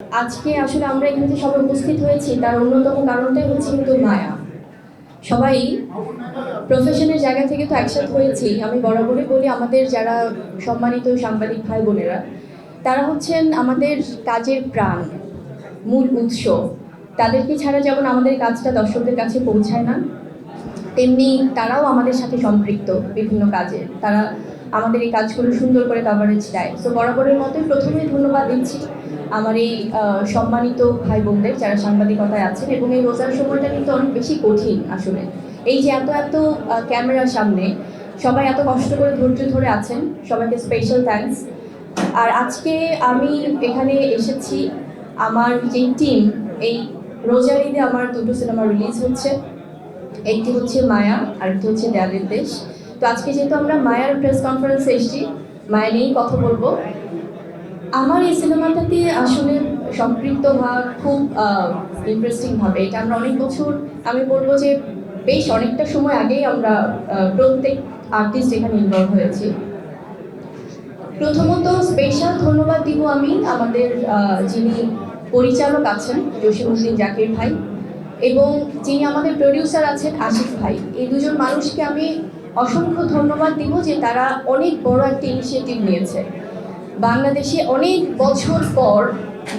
আজকে আসলে আমরা এখানে সবাই উপস্থিত হয়েছি, তার অন্যতম কারণটাই হচ্ছে কিন্তু মায়া। সবাই প্রফেশনের জায়গা থেকে তো একসাথে হয়েছি। আমি বরাবরই বলি, আমাদের যারা সম্মানিত সাংবাদিক ভাই বোনেরা, তারা হচ্ছেন আমাদের কাজের প্রাণ, মূল উৎস। তাদেরকে ছাড়া যেমন আমাদের কাজটা দর্শকদের কাছে পৌঁছায় না, তেমনি তারাও আমাদের সাথে সম্পৃক্ত বিভিন্ন কাজে। তারা আমাদের এই কাজগুলো সুন্দর করে কভারেজ দেয়। তো বরাবরের মতোই প্রথমেই ধন্যবাদ দিচ্ছি। আমার এই সম্মানিত ভাই বোনদের যারা সাংবাদিকতায় আছেন এবং এই রোজার সময়টা কিন্তু অনেক বেশি কঠিন আসলে। এই যে এত এত ক্যামেরার সামনে, সবাই এত কষ্ট করে ধৈর্য ধরে আছেন, সবাইকে স্পেশাল থ্যাঙ্কস আর আজকে আমি এখানে এসেছি আমার যে টিম এই রোজার ঈদে আমার দুটো সিনেমা রিলিজ হচ্ছে। একটি হচ্ছে মায়া আর একটি হচ্ছে দেয়ালের দেশ। তো আজকে যেহেতু আমরা মায়ার প্রেস কনফারেন্সে এসেছি, মায়া নিয়েই কথা বলব। আমার এই সিনেমাটাতে আসলে সম্পৃক্ত হওয়া খুব ইন্টারেস্টিং ভাবে। এটা আমরা অনেক বছর, আমি বলব যে বেশ অনেকটা সময় আগেই আমরা প্রত্যেক আর্টিস্ট এখানে ইনভলভ হয়েছি। প্রথমত স্পেশাল ধন্যবাদ দিব আমি আমাদের যিনি পরিচালক আছেন জসিমুদ্দিন জাকির ভাই এবং যিনি আমাদের প্রডিউসার আছেন আশিফ ভাই। এই দুজন মানুষকে আমি অসংখ্য ধন্যবাদ দিব যে তারা অনেক বড় একটা ইনিশিয়েটিভ নিয়েছে। বাংলাদেশে অনেক বছর পর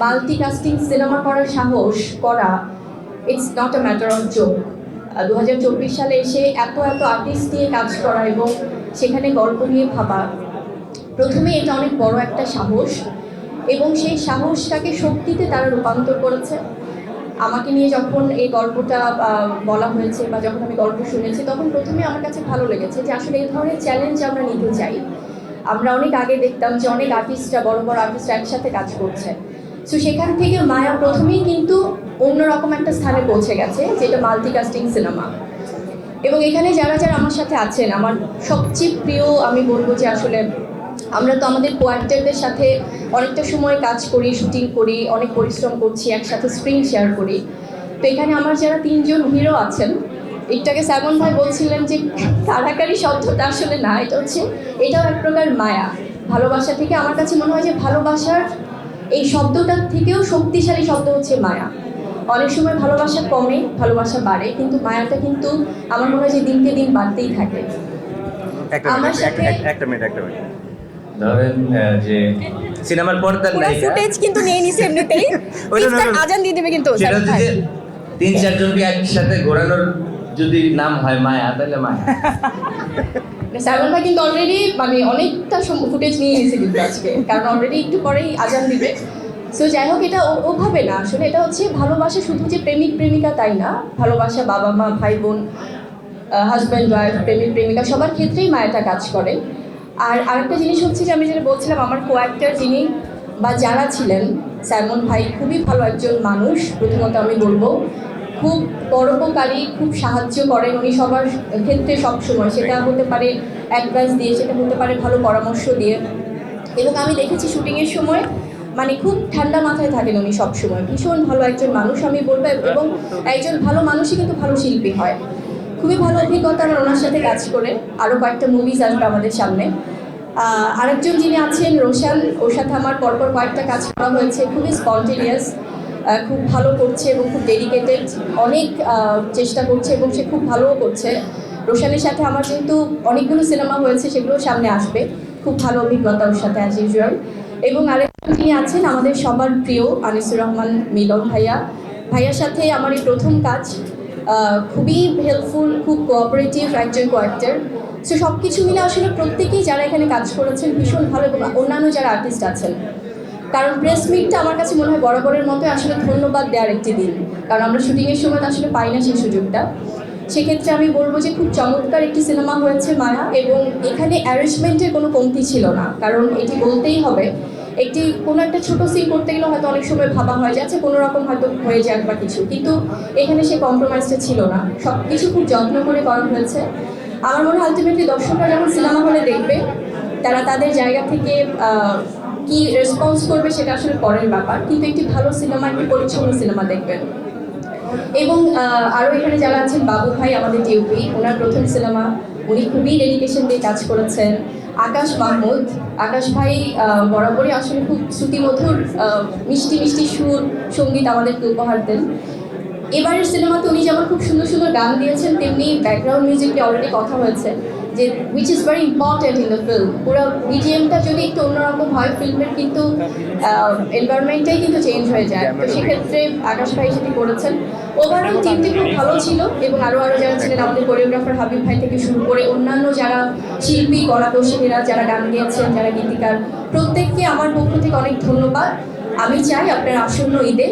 মাল্টিকাস্টিং সিনেমা করার সাহস করা it's not a matter of joke দু হাজার চব্বিশ সালে এসে এত এত আর্টিস্ট নিয়ে কাজ করা এবং সেখানে গল্প নিয়ে ভাবা, প্রথমে এটা অনেক বড় একটা সাহস এবং সেই সাহসটাকে শক্তিতে তারা রূপান্তর করেছে। আমাকে নিয়ে যখন এই গল্পটা বলা হয়েছে বা যখন আমি গল্প শুনেছি, তখন প্রথমে আমার কাছে ভালো লেগেছে যে আসলে এই ধরনের চ্যালেঞ্জ আমরা নিতে চাই। আমরা অনেক আগে দেখতাম যে অনেক আর্টিস্টরা বড় বড় আর্টিস্টরা একসাথে কাজ করছে। সো সেখান থেকে মায়া প্রথমেই কিন্তু অন্যরকম একটা স্থানে পৌঁছে গেছে, যেটা মাল্টিকাস্টিং সিনেমা এবং এখানে যারা যারা আমার সাথে আছেন, আমার সবচেয়ে প্রিয়, আমি বলব যে আসলে আমরা তো আমাদের কোয়ার্টারদের সাথে অনেকটা সময় কাজ করি শুটিং করি, অনেক পরিশ্রম করছি, একসাথে স্ক্রিন শেয়ার করি। তো এখানে আমার যারা তিনজন হিরো আছেন একটাকে স্যামন ভাই বলছিলেন যে কারাকারি শব্দটা আসলে না এটা হচ্ছে এটাও এক প্রকার মায়া। ভালোবাসা থেকে আমার কাছে মনে হয় যে ভালোবাসার এই শব্দটার থেকেও শক্তিশালী শব্দ হচ্ছে মায়া। অনেক সময় ভালোবাসা কমে ভালোবাসা বাড়ে কিন্তু মায়াটা কিন্তু আমার মনে হয় যে দিনকে দিন বাড়তেই থাকে। আমার সাথে- এক- এক- একটা মিনিট একটা মিনিট। ধরেন যে সিনেমার পর্দার নায়িকা ফুটেজ কিন্তু নিয়ে নিছে এমনিতেই। আজান দিয়ে দেবে কিন্তু তিন চারজনকে একসাথে ঘোরানোর যদি নাম হয় মায়া, তাহলে মায়া। সাইমন ভাই কিন্তু অলরেডি মানে অনেকটা ফুটেজ নিয়ে নিয়েছে কিন্তু আজকে। কারণ অলরেডি একটু পরেই আজান দিবে। সো যাই হোক, এটা ওভাবে না। আসলে এটা হচ্ছে ভালোবাসা শুধু যে প্রেমিক, প্রেমিকা তাই না? ভালোবাসা বাবা মা, ভাই বোন হাজব্যান্ড ওয়াইফ প্রেমিক, প্রেমিকা, সবার ক্ষেত্রেই মায়াটা কাজ করে। আর আরেকটা জিনিস হচ্ছে যে আমি যেটা বলছিলাম, আমার কোয়াক্টার যিনি বা যারা ছিলেন স্যামন ভাই খুবই ভালো একজন মানুষ। প্রথমত আমি বলব খুব পরোপকারী খুব সাহায্য করেন উনি সবার ক্ষেত্রে সবসময় সেটা হতে পারে অ্যাডভাইস দিয়ে সেটা হতে পারে ভালো পরামর্শ দিয়ে। এবং আমি দেখেছি শুটিংয়ের সময় মানে খুব ঠান্ডা মাথায় থাকেন উনি সবসময় ভীষণ ভালো একজন মানুষ আমি বলব এবং একজন ভালো মানুষই কিন্তু ভালো শিল্পী হয়। খুবই ভালো অভিজ্ঞতা আমার ওনার সাথে কাজ করে। আরও কয়েকটা মুভিজ আসবে আমাদের সামনে। আরেকজন যিনি আছেন রোশান ওর সাথে আমার পরপর কয়েকটা কাজ করা হয়েছে। খুবই স্পন্টেনিয়াস খুব ভালো করছে এবং খুব ডেডিকেটেড অনেক চেষ্টা করছে এবং সে খুব ভালোও করছে। রোশানের সাথে আমার যেহেতু অনেকগুলো সিনেমা হয়েছে, সেগুলো সামনে আসবে। খুব ভালো অভিজ্ঞতা ওর সাথে অ্যাজ ইউজুয়াল এবং আরেকজন তিনি আছেন, আমাদের সবার প্রিয় আনিসুর রহমান মিলন ভাইয়া। ভাইয়ার সাথে আমার এই প্রথম কাজ খুবই হেল্পফুল খুব কোঅপারেটিভ একজন কোয়াক্টার সো সব কিছু মিলে আসলে প্রত্যেকেই যারা এখানে কাজ করেছেন ভীষণ ভালো এবং অন্যান্য যারা আর্টিস্ট আছেন কারণ প্রেস মিটটা আমার কাছে মনে হয় বরাবরের মতো আসলে ধন্যবাদ দেওয়ার একটি দিন। কারণ আমরা শুটিংয়ের সময় আসলে পাই না সেই সুযোগটা। সেক্ষেত্রে আমি বলব যে খুব চমৎকার একটি সিনেমা হয়েছে মায়া এবং এখানে অ্যারেঞ্জমেন্টের কোনো কমতি ছিল না। কারণ এটি বলতেই হবে, একটি কোনো একটা ছোট সিন করতে গেলে হয়তো অনেক সময় ভাবা হয় যে আচ্ছা কোনো রকম হয়তো হয়ে যাক বা কিছু। কিন্তু এখানে সে কম্প্রোমাইজটা ছিল না। সব কিছু খুব যত্ন করে করা হয়েছে। আমার মনে হয় আলটিমেটলি দর্শকরা যখন সিনেমা হলে দেখবে, তারা তাদের জায়গা থেকে কি রেসপন্স করবে সেটা আসলে পরের ব্যাপার। কিন্তু একটি ভালো সিনেমা, একটি পরিচ্ছন্ন সিনেমা দেখবেন। এবং আরও এখানে যারা আছেন, বাবু ভাই আমাদের ডিউপি ওনার প্রথম সিনেমা। উনি খুবই ডেডিকেশন দিয়ে কাজ করেছেন। আকাশ মাহমুদ। আকাশ ভাই বরাবরই আসলে খুব শ্রুতিমধুর মিষ্টি মিষ্টি সুর, সংগীত আমাদেরকে উপহার দেন। এবারের সিনেমাতে উনি যেমন খুব সুন্দর সুন্দর গান দিয়েছেন, তেমনি ব্যাকগ্রাউন্ড মিউজিকটি অলরেডি কথা হয়েছে। যে which is very important in the film পুরো বিজিএমটা যদি একটু অন্যরকম হয় ফিল্মের কিন্তু এনভায়রনমেন্টটাই কিন্তু চেঞ্জ হয়ে যায়। তো সেক্ষেত্রে আকাশ ভাই সেটি করেছেন। ওভারঅল টিমটি খুব ভালো ছিল এবং আরও আরও যারা ছিলেন, আমাদের কোরিওগ্রাফার হাবিব ভাই থেকে শুরু করে অন্যান্য যারা শিল্পী কলাকৌশলীরা যারা গান গেয়েছেন, যারা গীতিকার, প্রত্যেককে আমার পক্ষ থেকে অনেক ধন্যবাদ। আমি চাই আপনার আসন্ন ঈদে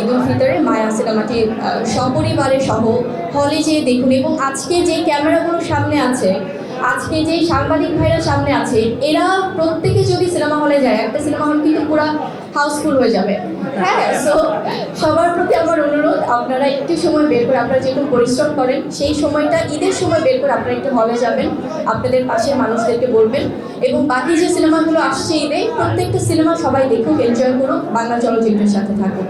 ঈদ উল ফিতরে মায়া সিনেমাটি সপরিবারে সহ হলে যেয়ে দেখুন। এবং আজকে যে ক্যামেরাগুলো সামনে আছে আজকে যে সাংবাদিক ভাইরা সামনে আছে, এরা প্রত্যেকে যদি সিনেমা হলে যায়, একটা সিনেমা হল কিন্তু পুরো হাউসফুল হয়ে যাবে। হ্যাঁ সো সবার প্রতি আমার অনুরোধ, আপনারা একটু সময় বের করে আপনারা যেরকম পরিশ্রম করেন, সেই সময়টা, ঈদের সময় বের করে আপনারা একটু হলে যাবেন, আপনাদের পাশের মানুষদেরকে বলবেন এবং বাকি যে সিনেমাগুলো আসছে ঈদে, প্রত্যেকটা সিনেমা সবাই দেখুক এনজয় করুক, বাংলা চলচ্চিত্রের সাথে থাকুক।